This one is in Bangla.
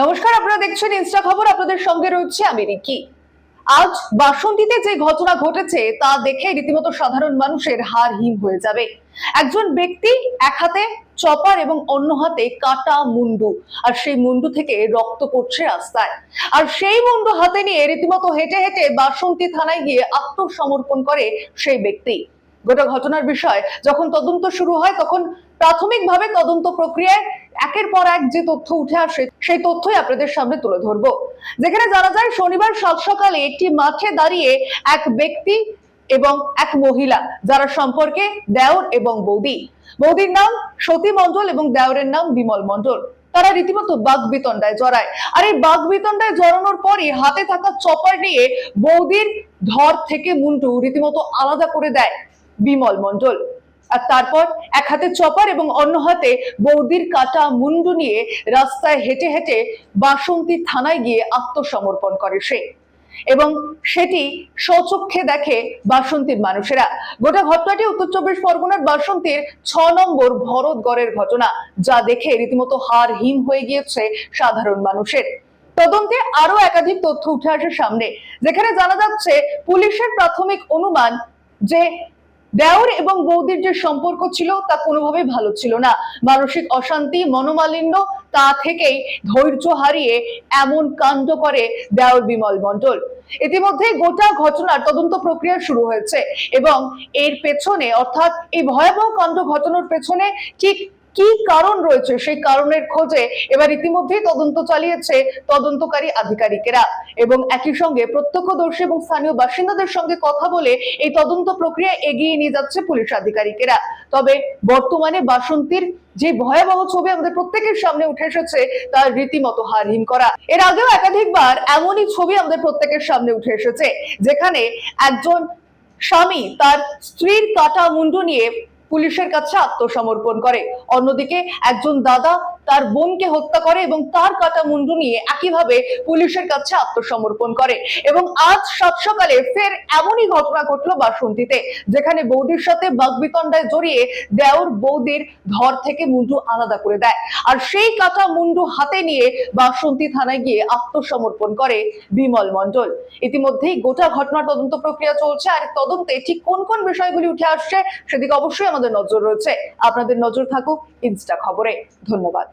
নমস্কার, আপনারা দেখছেন ইনস্টা খবর, আপনাদের সঙ্গে রয়েছে আমি রিকি। আজ বাসন্তীতে যে ঘটনা ঘটেছে, তা দেখে রীতিমতো সাধারণ মানুষের হার হিম হয়ে যাবে। একজন ব্যক্তি এক হাতে চপার এবং অন্য হাতে কাটা মুন্ডু, আর সেই মুন্ডু থেকে রক্ত পড়ছে রাস্তায়। আর সেই মুন্ডু হাতে নিয়ে রীতিমতো হেঁটে হেঁটে বাসন্তী থানায় গিয়ে আত্মসমর্পণ করে সেই ব্যক্তি। গোটা ঘটনার বিষয়, যখন তদন্ত শুরু হয়, তখন প্রাথমিকভাবে তদন্ত প্রক্রিয়ায় একের পর এক যে তথ্য উঠে আসে, সেই তথ্যই আপনাদের সামনে তুলে ধরবো। যেখানে জানা যায়, শনিবার সাত সকালে একটি মাঠে দাঁড়িয়ে এক ব্যক্তি এবং এক মহিলা, যারা সম্পর্কে দেওর এবং বৌদি। বৌদির নাম সতী মণ্ডল এবং দেওরের নাম বিমল মণ্ডল। তারা রীতিমতো বাঘ বিতণ্ডায় জড়ায়। আর এই বাঘ বিতণ্ডায় জড়ানোর পরই হাতে থাকা চপার নিয়ে বৌদির ধর থেকে মুন্টু রীতিমতো আলাদা করে দেয়। বিমল মণ্ডল। আর তারপর এক হাতে চপার এবং অন্য হাতে বৌদির কাটা মুন্ডু নিয়ে রাস্তায় হেঁটে হেঁটে বাসন্তী থানায় গিয়ে আত্মসমর্পণ করে সে। এবং সেটি স্বচক্ষে দেখে বাসন্তীর মানুষেরা। গোটা ঘটনাটি উত্তর চব্বিশ পরগনার বাসন্তীর ছ নম্বর ভরতগড়ের ঘটনা, যা দেখে রীতিমতো হার হিম হয়ে গিয়েছে সাধারণ মানুষের। তদন্তে আরও একাধিক তথ্য উঠে আসে সামনে, যেখানে জানা যাচ্ছে পুলিশের প্রাথমিক অনুমান যে দেওর এবং বৌদির যে সম্পর্ক ছিল তা কোনোভাবেই ভালো ছিল না। মানসিক অশান্তি, মনোমালিন্য, তা থেকেই ধৈর্য হারিয়ে এমন কাণ্ড করে দেওর বিমল মণ্ডল। ইতিমধ্যে গোটা ঘটনার তদন্ত প্রক্রিয়া শুরু হয়েছে এবং এর পেছনে অর্থাৎ এই ভয়াবহ কাণ্ড ঘটনার পেছনে ঠিক কি কারণ রয়েছে? সেই কারণের খোঁজে এবার ইতিমধ্যেই তদন্ত চালিয়েছে তদন্তকারী আধিকারিকেরা। এবং একই সঙ্গে প্রত্যক্ষদর্শী এবং স্থানীয় বাসিন্দাদের সঙ্গে কথা বলে এই তদন্ত প্রক্রিয়া এগিয়ে নিয়ে যাচ্ছে পুলিশ আধিকারিকেরা। তবে বর্তমানে বাসন্তীর যে ভয়াবহ ছবি আমাদের প্রত্যেকের সামনে উঠে এসেছে, তার রীতিমতো হারহীন করা। এর আগেও একাধিকবার এমনই ছবি আমাদের প্রত্যেকের সামনে উঠে এসেছে, যেখানে একজন স্বামী তার স্ত্রীর কাটা মুন্ডু নিয়ে পুলিশের কাছে আত্মসমর্পণ করে। অন্যদিকে একজন দাদা তার বোনকে হত্যা করে এবং তার কাটা মুন্ডু নিয়ে একইভাবে পুলিশের কাছে আত্মসমর্পণ করে এবং আজ সাত সকালে ফের এমনই ঘটনা ঘটলো বাসন্তীতে, যেখানে বৌদির সাথে বাগবিতণ্ডায় জড়িয়ে দেওর বৌদির ধর থেকে মুন্ডু আলাদা করে দেয়। আর সেই কাটা মুন্ডু হাতে নিয়ে বাসন্তী থানায় গিয়ে আত্মসমর্পণ করে বিমল মণ্ডল। ইতিমধ্যেই গোটা ঘটনার তদন্ত প্রক্রিয়া চলছে, আর তদন্তে ঠিক কোন কোন বিষয়গুলি উঠে আসছে সেদিকে অবশ্যই আমাদের নজর রয়েছে। আপনাদের নজর থাকুক ইনস্টা খবরে। ধন্যবাদ।